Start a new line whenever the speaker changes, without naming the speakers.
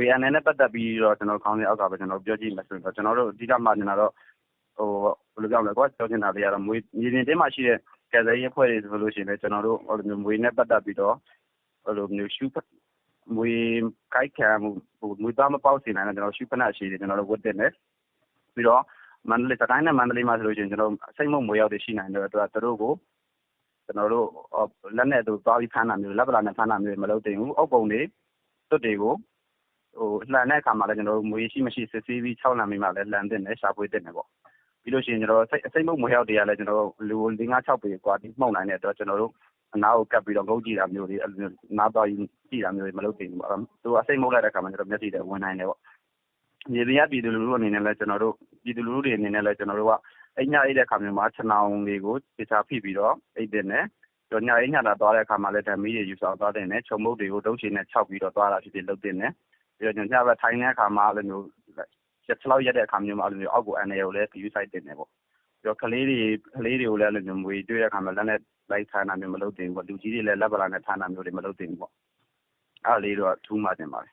ဝေအန်နဲ့ပတ်သက်ပြီးတော့ကျွန်တော်ခေါင်းစဉ်အောက်ကပဲကျွန်တော်ပြောကြည့်မယ်ဆိုရင်တော့ကျွန်တော်တို့အဓိကမှနေတာတော့ဟိုဘယ်လိုပြောမလဲကွာပြောချင်တာတွေကတော့မွေမြေပြင်တင်းမှာရှိတဲ့ကယ်ဆယ်ရေးအဖွဲ့တွေဆိုလို့ရှိရင်လည်းကျွန်တော်တို့ဟိုလိုမျိုးမွေနဲ့ပတ်သက်ပြီးတော့ဟိုလိုမျိုးရှူမွေကိုက်ခံမှုဟိုမွေသားမပေါက်စေနိုင်တဲ့ကျွန်တော်ရှူဖနက်ရှိတယ်ကျွန်တော်တို့ဝတ်တင်တယ်ပြီးတော့မန္တလေးစကိုင်းနဲ့မန္တလေးမှာဆိုလို့ရှိရင်ကျွန်တော်စိတ်မုံမွေရောက်တွေရှိနိုင်တဲ့အတွက်သူတို့ကိုကျွန်တော်တို့လက်နဲ့သူသွားပြီးဖမ်းတာမျိုးလက်ပလာနဲ့ဖမ်းတာမျိုးမလုပ်တင်ဘူးအုပ်ပုံတွေတွတ်တွေကိုဟို လှန်တဲ့အခါမှာလည်းကျွန်တော်တို့မွေရှိမရှိစစ်ဆေးပြီး6လမ်းပြီးမှလည်းလှန်တင်တယ်ရှာဖွေတင်တယ်ပေါ့ပြီးလို့ရှိရင်ကျွန်တော်စိတ်အစိမ့်မုတ်မရောက်တရားလည်းကျွန်တော်တို့လူ5 6ပေကွာတိမှုန်နိုင်တဲ့အတွက်ကျွန်တော်တို့အနာကိုကပ်ပြီးတော့ငုတ်ကြည့်တာမျိုးတွေနားတော်ယူကြည့်တာမျိုးတွေမလုပ်သင့်ဘူးပေါ့သူအစိမ့်မုတ်လိုက်တဲ့အခါမှာကျွန်တော်မျက်စိတွေဝင်နိုင်တယ်ပေါ့မြေပြင်ကပြည်သူလူထုအနေနဲ့လည်းကျွန်တော်တို့ပြည်သူလူထုတွေအနေနဲ့လည်းကျွန်တော်တို့ကအညအိတ်တဲ့အခါမျိုးမှာခြံအောင်တွေကိုတခြားဖိပြီးတော့အိတ်တင်တယ်ကျွန်တော်ညအိတ်ညတာသွားတဲ့အခါမှာလည်းဓာမီးတွေယူဆောင်သွားတဲ့နဲ့ခြုံမုတ်တွေကိုတုံးချင်နဲ့ခြောက်ပြီးတော့သွားတာဖြစ်ဖြစ်လုပ်တင်တယ် ပြီးတော့ညဘက်ထိုင်တဲ့အခါမှာအဲ့လိုမျိုးရက်ချလောက်ရက်တဲ့အခါမျိုးမှာအဲ့လိုမျိုးအောက်ကိုအန်ရကိုလည်း view site တင်တယ်ပေါ့ပြီးတော့ကလေးတွေကလေးတွေကိုလည်းအဲ့လိုမျိုးမွေတွေ့တဲ့အခါမှာလက်နဲ့လိုက်ထားတာမျိုးမလုပ်တင်ဘူးပေါ့လူကြီးတွေလည်းလက်ပလာနဲ့ထားတာမျိုးတွေမလုပ်တင်ဘူးပေါ့အဲ့ဒါလေးတော့ထူးမှတင်ပါတယ်